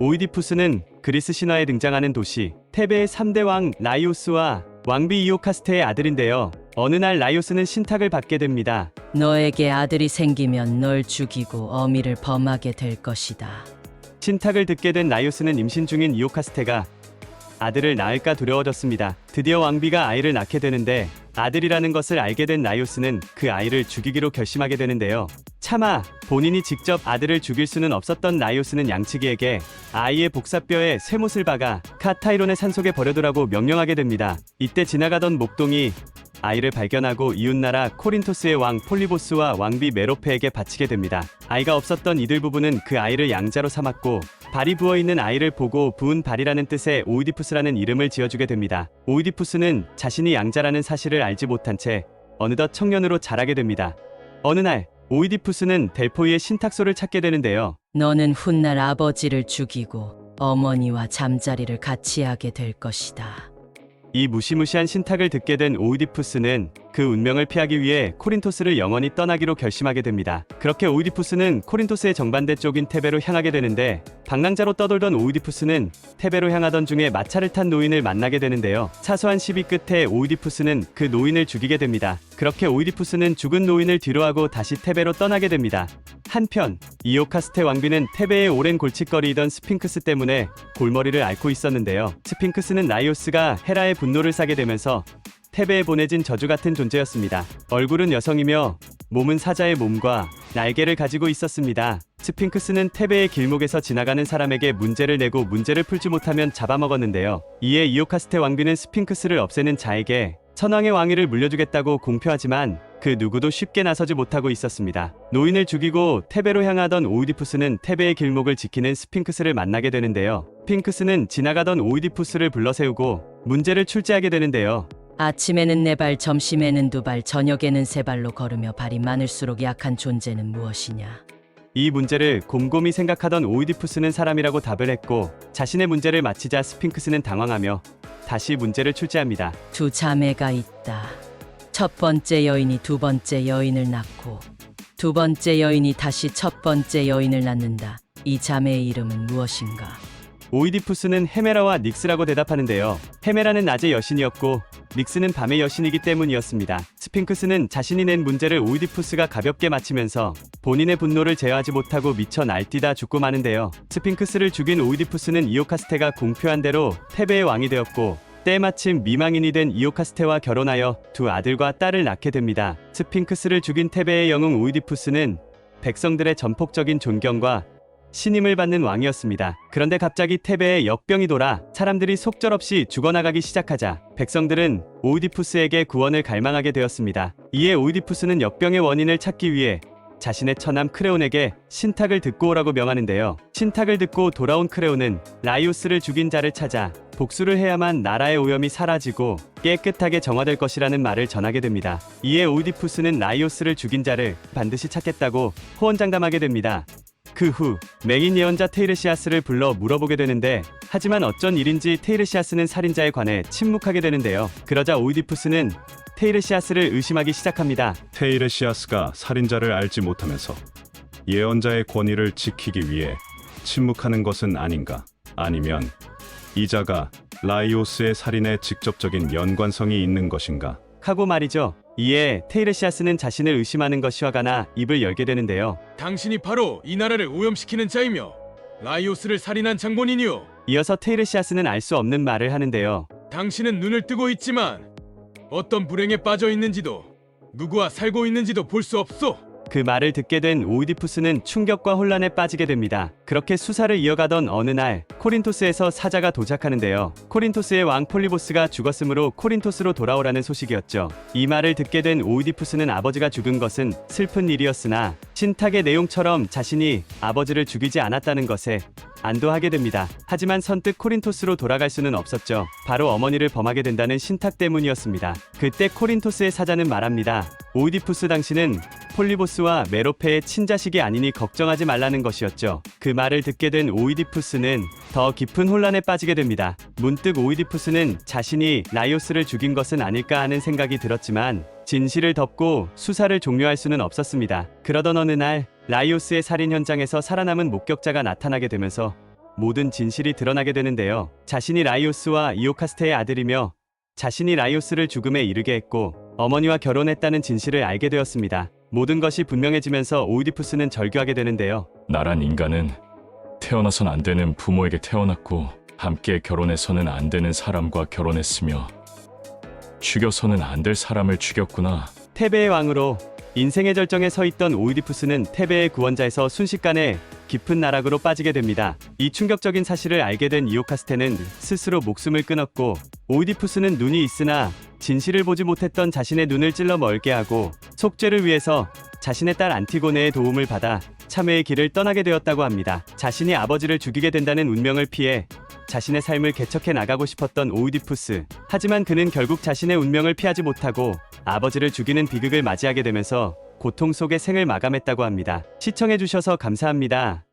오이디푸스는 그리스 신화에 등장하는 도시 테베의 3대 왕 라이오스와 왕비 이오카스테의 아들인데요. 어느 날 라이오스는 신탁을 받게 됩니다. 너에게 아들이 생기면 널 죽이고 어미를 범하게 될 것이다. 신탁을 듣게 된 라이오스는 임신 중인 이오카스테가 아들을 낳을까 두려워졌습니다. 드디어 왕비가 아이를 낳게 되는데 아들이라는 것을 알게 된 라이오스는 그 아이를 죽이기로 결심하게 되는데요. 차마 본인이 직접 아들을 죽일 수는 없었던 라이오스는 양치기에게 아이의 복사뼈에 쇠못을 박아 카타이론의 산속에 버려두라고 명령하게 됩니다. 이때 지나가던 목동이 아이를 발견하고 이웃나라 코린토스의 왕 폴리보스와 왕비 메로페에게 바치게 됩니다. 아이가 없었던 이들 부부는 그 아이를 양자로 삼았고 발이 부어 있는 아이를 보고 부은 발이라는 뜻의 오이디푸스라는 이름을 지어주게 됩니다. 오이디푸스는 자신이 양자라는 사실을 알지 못한 채 어느덧 청년으로 자라게 됩니다. 어느 날 오이디푸스는 델포이의 신탁소를 찾게 되는데요. 너는 훗날 아버지를 죽이고 어머니와 잠자리를 같이 하게 될 것이다. 이 무시무시한 신탁을 듣게 된 오이디푸스는 그 운명을 피하기 위해 코린토스를 영원히 떠나기로 결심하게 됩니다. 그렇게 오이디푸스는 코린토스의 정반대 쪽인 테베로 향하게 되는데 방랑자로 떠돌던 오이디푸스는 테베로 향하던 중에 마차를 탄 노인을 만나게 되는데요. 사소한 시비 끝에 오이디푸스는 그 노인을 죽이게 됩니다. 그렇게 오이디푸스는 죽은 노인을 뒤로하고 다시 테베로 떠나게 됩니다. 한편 이오카스테 왕비는 테베의 오랜 골칫거리이던 스핑크스 때문에 골머리를 앓고 있었는데요. 스핑크스는 라이오스가 헤라의 분노를 사게 되면서 테베에 보내진 저주 같은 존재였습니다. 얼굴은 여성이며 몸은 사자의 몸과 날개를 가지고 있었습니다. 스핑크스는 테베의 길목에서 지나가는 사람에게 문제를 내고 문제를 풀지 못하면 잡아먹었는데요. 이에 이오카스테 왕비는 스핑크스를 없애는 자에게 천왕의 왕위를 물려주겠다고 공표하지만 그 누구도 쉽게 나서지 못하고 있었습니다. 노인을 죽이고 테베로 향하던 오이디푸스는 테베의 길목을 지키는 스핑크스를 만나게 되는데요. 스핑크스는 지나가던 오이디푸스를 불러 세우고 문제를 출제하게 되는데요. 아침에는 네 발, 점심에는 두 발, 저녁에는 세 발로 걸으며 발이 많을수록 약한 존재는 무엇이냐? 이 문제를 곰곰이 생각하던 오이디푸스는 사람이라고 답을 했고 자신의 문제를 마치자 스핑크스는 당황하며 다시 문제를 출제합니다. 두 자매가 있다. 첫 번째 여인이 두 번째 여인을 낳고 두 번째 여인이 다시 첫 번째 여인을 낳는다. 이 자매의 이름은 무엇인가? 오이디푸스는 헤메라와 닉스라고 대답하는데요. 헤메라는 낮의 여신이었고 닉스는 밤의 여신이기 때문이었습니다. 스핑크스는 자신이 낸 문제를 오이디푸스가 가볍게 맞히면서 본인의 분노를 제어하지 못하고 미쳐 날뛰다 죽고 마는데요. 스핑크스를 죽인 오이디푸스는 이오카스테가 공표한 대로 테베의 왕이 되었고 때마침 미망인이 된 이오카스테와 결혼하여 두 아들과 딸을 낳게 됩니다. 스핑크스를 죽인 테베의 영웅 오이디푸스는 백성들의 전폭적인 존경과 신임을 받는 왕이었습니다. 그런데 갑자기 테베에 역병이 돌아 사람들이 속절없이 죽어나가기 시작하자 백성들은 오이디푸스에게 구원을 갈망하게 되었습니다. 이에 오이디푸스는 역병의 원인을 찾기 위해 자신의 처남 크레온에게 신탁을 듣고 오라고 명하는데요. 신탁을 듣고 돌아온 크레온은 라이오스를 죽인 자를 찾아 복수를 해야만 나라의 오염이 사라지고 깨끗하게 정화될 것이라는 말을 전하게 됩니다. 이에 오이디푸스는 라이오스를 죽인 자를 반드시 찾겠다고 호언장담하게 됩니다. 그 후 맹인 예언자 테이르시아스를 불러 물어보게 되는데 하지만 어쩐 일인지 테이르시아스는 살인자에 관해 침묵하게 되는데요. 그러자 오이디푸스는 테이르시아스를 의심하기 시작합니다. 테이레시아스가 살인자를 알지 못하면서 예언자의 권위를 지키기 위해 침묵하는 것은 아닌가? 아니면 이자가 라이오스의 살인에 직접적인 연관성이 있는 것인가? 하고 말이죠. 이에 테이르시아스는 자신을 의심하는 것이 화가 나 입을 열게 되는데요. 당신이 바로 이 나라를 오염시키는 자이며 라이오스를 살인한 장본인이오. 이어서 테이르시아스는 알 수 없는 말을 하는데요. 당신은 눈을 뜨고 있지만 어떤 불행에 빠져 있는지도 누구와 살고 있는지도 볼 수 없소. 그 말을 듣게 된 오이디푸스는 충격과 혼란에 빠지게 됩니다. 그렇게 수사를 이어가던 어느 날 코린토스에서 사자가 도착하는데요. 코린토스의 왕 폴리보스가 죽었으므로 코린토스로 돌아오라는 소식이었죠. 이 말을 듣게 된 오이디푸스는 아버지가 죽은 것은 슬픈 일이었으나 신탁의 내용처럼 자신이 아버지를 죽이지 않았다는 것에 안도하게 됩니다. 하지만 선뜻 코린토스로 돌아갈 수는 없었죠. 바로 어머니를 범하게 된다는 신탁 때문이었습니다. 그때 코린토스의 사자는 말합니다. 오이디푸스 당신은 폴리보스와 메로페의 친자식이 아니니 걱정하지 말라는 것이었죠. 그 말을 듣게 된 오이디푸스는 더 깊은 혼란에 빠지게 됩니다. 문득 오이디푸스는 자신이 라이오스를 죽인 것은 아닐까 하는 생각이 들었지만 진실을 덮고 수사를 종료할 수는 없었습니다. 그러던 어느 날 라이오스의 살인 현장에서 살아남은 목격자가 나타나게 되면서 모든 진실이 드러나게 되는데요. 자신이 라이오스와 이오카스테의 아들이며 자신이 라이오스를 죽음에 이르게 했고 어머니와 결혼했다는 진실을 알게 되었습니다. 모든 것이 분명해지면서 오이디푸스는 절규하게 되는데요. 나란 인간은 태어나선 안 되는 부모에게 태어났고 함께 결혼해서는 안 되는 사람과 결혼했으며 죽여서는 안 될 사람을 죽였구나. 테베의 왕으로 인생의 절정에 서 있던 오이디푸스는 테베의 구원자에서 순식간에 깊은 나락으로 빠지게 됩니다. 이 충격적인 사실을 알게 된 이오카스테는 스스로 목숨을 끊었고 오이디푸스는 눈이 있으나 진실을 보지 못했던 자신의 눈을 찔러 멀게 하고 속죄를 위해서 자신의 딸 안티고네의 도움을 받아 참회의 길을 떠나게 되었다고 합니다. 자신이 아버지를 죽이게 된다는 운명을 피해 자신의 삶을 개척해 나가고 싶었던 오이디푸스. 하지만 그는 결국 자신의 운명을 피하지 못하고 아버지를 죽이는 비극을 맞이하게 되면서 고통 속에 생을 마감했다고 합니다. 시청해주셔서 감사합니다.